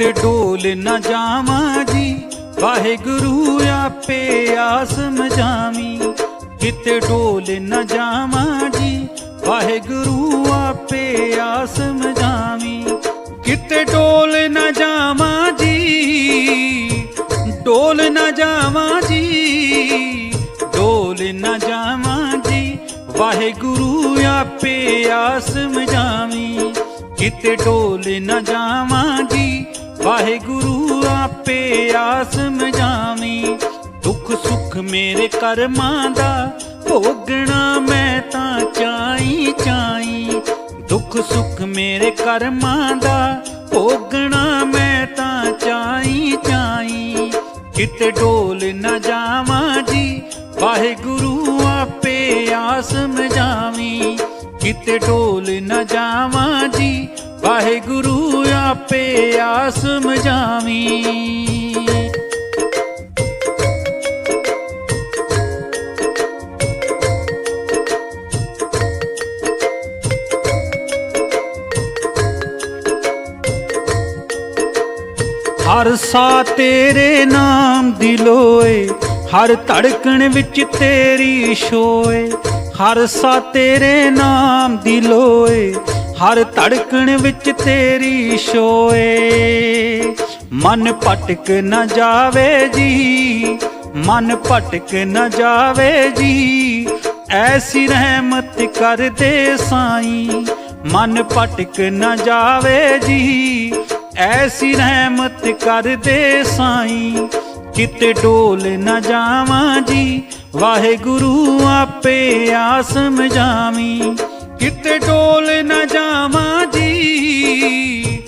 ਕਿਤੇ ਡੋਲ ਨਾ ਜਾਵਾਂ ਜੀ। ਵਾਹਿਗੁਰੂ ਆਪੇ ਆਸ ਮਜਾਵੀ। ਕਿਤੇ ਡੋਲ ਨਾ ਜਾਵਾਂ ਜੀ। ਵਾਹਿਗੁਰੂ ਆਪੇ ਆਸ ਮਜਾਵੀ। ਕਿਤੇ ਡੋਲ ਨਾ ਜਾਵਾਂ ਜੀ। ਡੋਲ ਨਾ ਜਾਵਾਂ ਜੀ। ਡੋਲ ਨਾ ਜਾਵਾਂ ਜੀ। ਵਾਹਿਗੁਰੂ ਆਪੇ ਆਸ ਮਜਾਵੀ। ਕਿਤੇ ਡੋਲ ਨਾ ਜਾਵਾਂ ਜੀ। ਵਾਹਿਗੁਰੂ, ਆਪੇ ਆਸ ਮਜਾਵੀ ਦੁੱਖ ਸੁੱਖ ਮੇਰੇ ਕਰਮਾਂ ਦਾ ਭੋਗਣਾ ਮੈਂ ਤਾਂ ਚਾਈ ਚਾਈ। ਦੁੱਖ ਸੁੱਖ ਮੇਰੇ ਕਰਮਾਂ ਦਾ ਭੋਗਣਾ ਮੈਂ ਤਾਂ ਚਾਈ ਚਾਈ। ਕਿਤੇ ਢੋਲ ਨਾ ਜਾਵਾਂ ਜੀ, ਵਾਹਿਗੁਰੂ, ਆਪੇ ਆਸ ਮਜਾਵੀ ਕਿਤੇ ਢੋਲ ਨਾ ਜਾਵਾਂ ਜੀ ਵਾਹਿਗੁਰੂ ਆਪੇ ਆਸ ਮਜਾਵੀ ਹਰ ਸਾ ਤੇਰੇ ਨਾਮ ਦੀ ਲੋਏ, ਹਰ ਧੜਕਣ ਵਿੱਚ ਤੇਰੀ ਸ਼ੋਏ ਹਰ ਸਾ ਤੇਰੇ ਨਾਮ ਦੀ ਲੋਏ ਹਰ ਧੜਕਣ ਵਿੱਚ ਤੇਰੀ ਸ਼ੋਏ। ਮਨ ਭਟਕ ਨਾ ਜਾਵੇ ਜੀ, ਮਨ ਭਟਕ ਨਾ ਜਾਵੇ ਜੀ। ਐਸੀ ਰਹਿਮਤ ਕਰ ਦੇ ਸਾਈਂ, ਮਨ ਭਟਕ ਨਾ ਜਾਵੇ ਜੀ। ਐਸੀ ਰਹਿਮਤ ਕਰ ਦੇ ਸਾਈਂ, ਕਿਤੇ ਡੋਲ ਨਾ ਜਾਵਾਂ ਜੀ। ਵਾਹਿਗੁਰੂ ਆਪੇ ਆਸਮ ਮਜਾਵੀ। ਕਿਤੇ ਡੋਲ ਨਾ ਜਾਵਾਂ ਜੀ,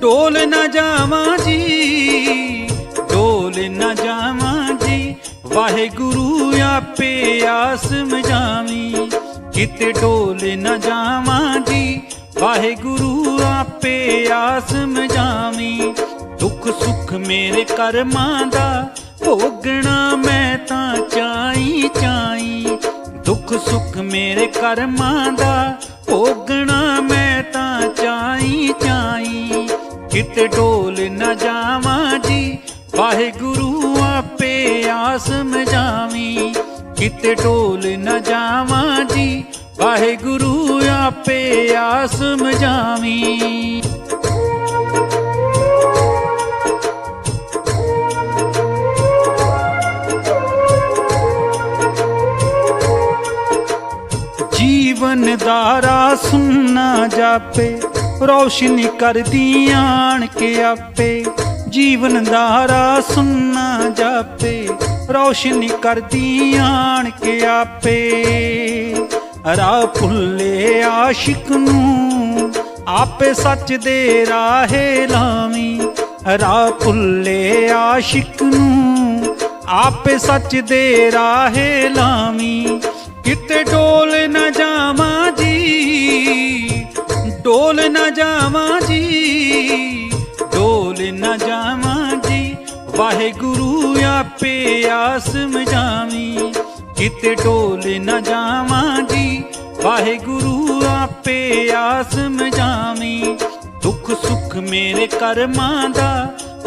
ਡੋਲ ਨਾ ਜਾਵਾਂ ਜੀ, ਡੋਲ ਨਾ ਜਾਵਾਂ ਜੀ। ਵਾਹਿਗੁਰੂ ਆਪੇ ਆਸ ਮਜਾਵੀ, ਕਿਤੇ ਡੋਲ ਨਾ ਜਾਵਾਂ ਜੀ। ਵਾਹਿਗੁਰੂ ਆਪੇ ਆਸ ਮਜਾਵੀ, ਦੁੱਖ ਸੁੱਖ ਮੇਰੇ ਕਰਮਾਂ ਦਾ ਭੋਗਣਾ ਮੈਂ ਤਾਂ ਚਾਈ ਚਾਈ ਦੁੱਖ ਸੁੱਖ ਮੇਰੇ ਕਰਮਾਂ ਦਾ ਭੋਗਣਾ ਮੈਂ ਤਾਂ ਚਾਈ ਚਾਈ। ਕਿਤੇ ਡੋਲ ਨਾ ਜਾਵਾਂ ਜੀ, ਵਾਹਿਗੁਰੂ ਆਪੇ ਆਸ ਮਜਾਵੀ। ਕਿਤੇ ਢੋਲ ਨਾ ਜਾਵਾਂ ਜੀ, ਵਾਹਿਗੁਰੂ ਆਪੇ ਆਸ ਮਜਾਵੀ। ਜੀਵਨ ਦਾਰਾ ਸੁਨਣਾ ਜਾਪੇ, ਰੌਸ਼ਨੀ ਕਰਦੀ ਆਣ ਕੇ ਆਪੇ। ਜੀਵਨ ਦਾਰਾ ਸੁਨਣਾ ਜਾਪੇ, ਰੌਸ਼ਨੀ ਕਰਦੀ ਆਣ ਕੇ ਆਪੇ। ਰਾਹ ਭੁੱਲੇ ਆਸ਼ਿਕ ਨੂੰ ਆਪੇ ਸੱਚ ਦੇ ਰਾਹੇ ਲਾਵੀਂ। ਰਾਹ ਭੁੱਲੇ ਆਸ਼ਿਕ ਨੂੰ ਆਪੇ ਸੱਚ ਦੇ ਰਾਹੇ ਲਾਵੀਂ। ਕਿਤੇ ਡੋਲ ਨਾ ਜਾਵਾਂ ਡੋਲ ਨਾ ਜਾਵਾਂ ਜੀ, ਡੋਲ ਨਾ ਜਾਵਾਂ ਜੀ। ਵਾਹਿਗੁਰੂ ਆਪੇ ਆਸ ਮਜਾਵੀ ਕਿਤੇ ਡੋਲ ਨਾ ਜਾਵਾਂ ਜੀ। ਵਾਹਿਗੁਰੂ ਆਪੇ ਆਸ ਮਜਾਵੀ ਦੁੱਖ ਸੁੱਖ ਮੇਰੇ ਕਰਮਾਂ ਦਾ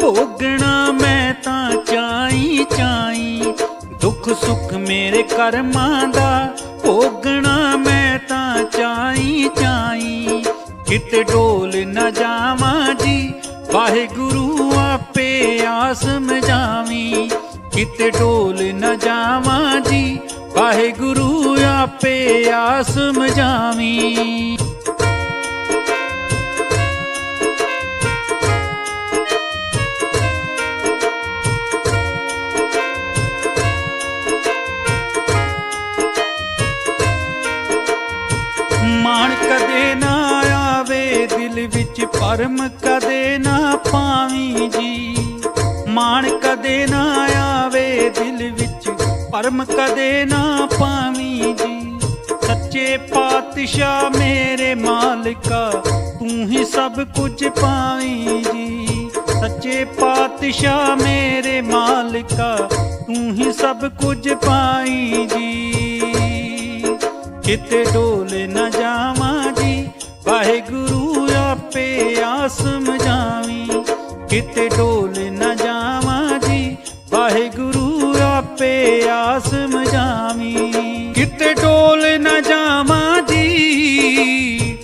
ਭੋਗਣਾ ਮੈਂ ਤਾਂ ਚਾਈ ਚਾਈ। ਦੁੱਖ ਸੁੱਖ ਮੇਰੇ ਕਰਮਾਂ ਦਾ ਭੋਗਣਾ ਮੈਂ ਕਿਤੇ ਡੋਲ ਨਾ ਜਾਵਾਂ ਜੀ। ਵਾਹਿਗੁਰੂ ਆਪੇ ਆਸ ਮਜਾਵੀ। ਕਿਤੇ ਡੋਲ ਨਾ ਜਾਵਾਂ ਜੀ। ਵਾਹਿਗੁਰੂ ਆਪੇ ਆਸ ਮਜਾਵੀ। ਦਿਲ ਵਿੱਚ ਪਰਮ ਕਦੇ ਨਾ ਪਾਵੀਂ ਜੀ। ਮਾਣ ਕਦੇ ਨਾ ਆਵੇ ਦਿਲ ਵਿੱਚ, ਪਰਮ ਕਦੇ ਨਾ ਪਾਵੀਂ ਜੀ। ਸੱਚੇ ਪਾਤਸ਼ਾਹ ਮੇਰੇ ਮਾਲਕਾ, ਤੂੰ ਹੀ ਸਭ ਕੁਝ ਪਾਵੀਂ ਜੀ। ਸੱਚੇ ਪਾਤਸ਼ਾਹ ਮੇਰੇ ਮਾਲਕਾ, ਤੂੰ ਹੀ ਸਭ ਕੁਝ ਪਾਈ ਜੀ। ਕਿਤੇ ਡੋਲ ਨਾ ਜਾਵਾਂ ਜੀ, ਵਾਹਿਗੁਰੂ ਆ ਸਮਝਾਵੀ ਕਿਤੇ ਢੋਲ ਨਾ ਜਾਵਾਂ ਜੀ। ਵਾਹਿਗੁਰੂ ਆਪੇ ਆ ਸਮਝਾਵੀ ਕਿਤੇ ਢੋਲ ਨਾ ਜਾਵਾਂ ਜੀ।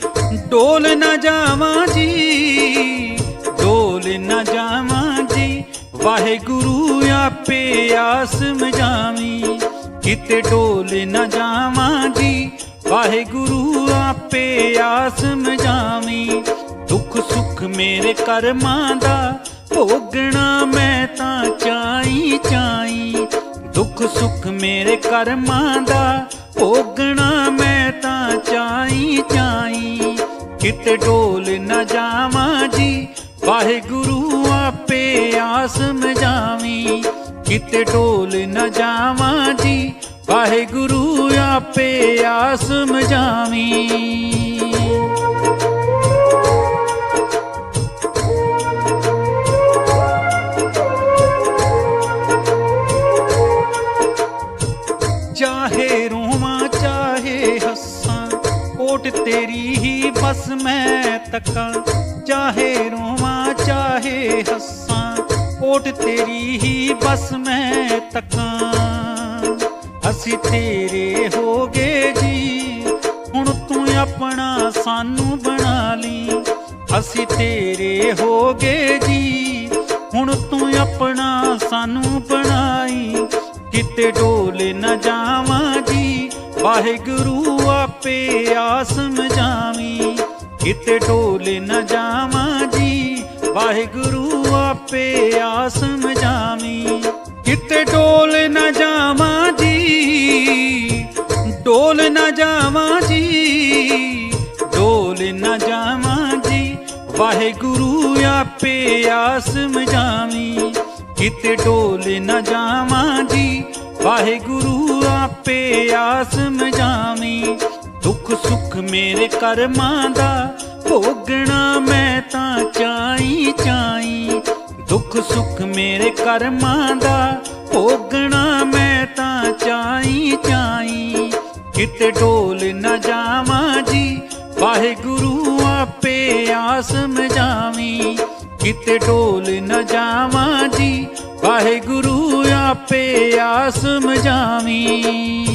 ਢੋਲ ਨਾ ਜਾਵਾਂ ਜੀ, ਢੋਲ ਨਾ ਜਾਵਾਂ ਜੀ। ਵਾਹਿਗੁਰੂ ਆਪੇ ਆ ਸਮਝਾਵੀ ਕਿਤੇ ਢੋਲ ਨਾ ਜਾਵਾਂ ਜੀ। ਵਾਹਿਗੁਰੂ ਆਪੇ ਆਸਮ ਜਾਵੀਂ। ਦੁੱਖ ਸੁੱਖ ਮੇਰੇ ਕਰਮਾਂ ਦਾ ਭੋਗਣਾ ਮੈਂ ਤਾਂ ਚਾਈ ਚਾਈ। ਦੁੱਖ ਸੁੱਖ ਮੇਰੇ ਕਰਮਾਂ ਦਾ ਭੋਗਣਾ ਮੈਂ ਤਾਂ ਚਾਈ ਚਾਈ। ਕਿਤੇ ਡੋਲ ਨਾ ਜਾਵਾਂ ਜੀ, ਵਾਹਿਗੁਰੂ ਆਪੇ ਆਸ ਮਜਾਵੀ। ਕਿਤੇ ਢੋਲ ਨਾ ਜਾਵਾਂ ਜੀ, ਵਾਹਿਗੁਰੂ ਆਪੇ ਆਸ ਮਜਾਵੀ। ਕੋਟ ਤੇਰੀ ਹੀ, ਬਸ ਮੈਂ ਤੱਕਾਂ ਚਾਹੇ ਰੋਵਾਂ, ਚਾਹੇ ਹੱਸਾਂ, ਕੋਟ ਤੇਰੀ ਹੀ, ਬਸ ਮੈਂ ਤੱਕਾਂ ਅਸੀਂ ਤੇਰੇ ਹੋ ਗਏ ਜੀ, ਹੁਣ ਤੂੰ ਆਪਣਾ ਸਾਨੂੰ ਬਣਾ ਲਈ। ਅਸੀਂ ਤੇਰੇ ਹੋ ਗਏ ਜੀ, ਹੁਣ ਤੂੰ ਆਪਣਾ ਸਾਨੂੰ ਬਣਾਈ। ਕਿਤੇ ਡੋਲ ਨਾ ਜਾਵਾਂ ਜੀ, ਵਾਹਿਗੁਰੂ ਆਪ ਆਪੇ ਆਸਮ ਮਜਾਵੀ ਕਿਤੇ ਢੋਲ ਨਾ ਜਾਵਾਂ ਜੀ। ਵਾਹਿਗੁਰੂ ਆਪੇ ਆਸਮ ਮਜਾਵੀ ਕਿਤੇ ਡੋਲ ਨਾ ਜਾਵਾਂ ਜੀ। ਢੋਲ ਨਾ ਜਾਵਾਂ ਜੀ। ਢੋਲ ਨਾ ਜਾਵਾਂ ਜੀ। ਵਾਹਿਗੁਰੂ ਆਪੇ ਆਸ ਮਜਾਵੀ ਕਿਤੇ ਢੋਲ ਨਾ ਜਾਵਾਂ ਜੀ। ਵਾਹਿਗੁਰੂ ਆਪੇ ਆਸਮ ਮਜਾਵੀ ਦੁੱਖ ਸੁੱਖ ਮੇਰੇ ਕਰਮਾਂ ਦਾ, ਭੋਗਣਾ ਮੈਂ ਤਾਂ ਚਾਈ ਚਾਈ। ਦੁੱਖ ਸੁੱਖ ਮੇਰੇ ਕਰਮਾਂ ਦਾ, ਭੋਗਣਾ ਮੈਂ ਤਾਂ ਚਾਈ ਚਾਈ। ਕਿਤੇ ਢੋਲ ਨਾ ਜਾਵਾਂ ਜੀ, ਵਾਹਿਗੁਰੂ ਆਪੇ ਆਸ ਮਜਾਵੀ ਕਿਤੇ ਢੋਲ ਨਾ ਜਾਵਾਂ ਜੀ, ਵਾਹਿਗੁਰੂ ਆਪੇ ਆਸ ਮਜਾਵੀ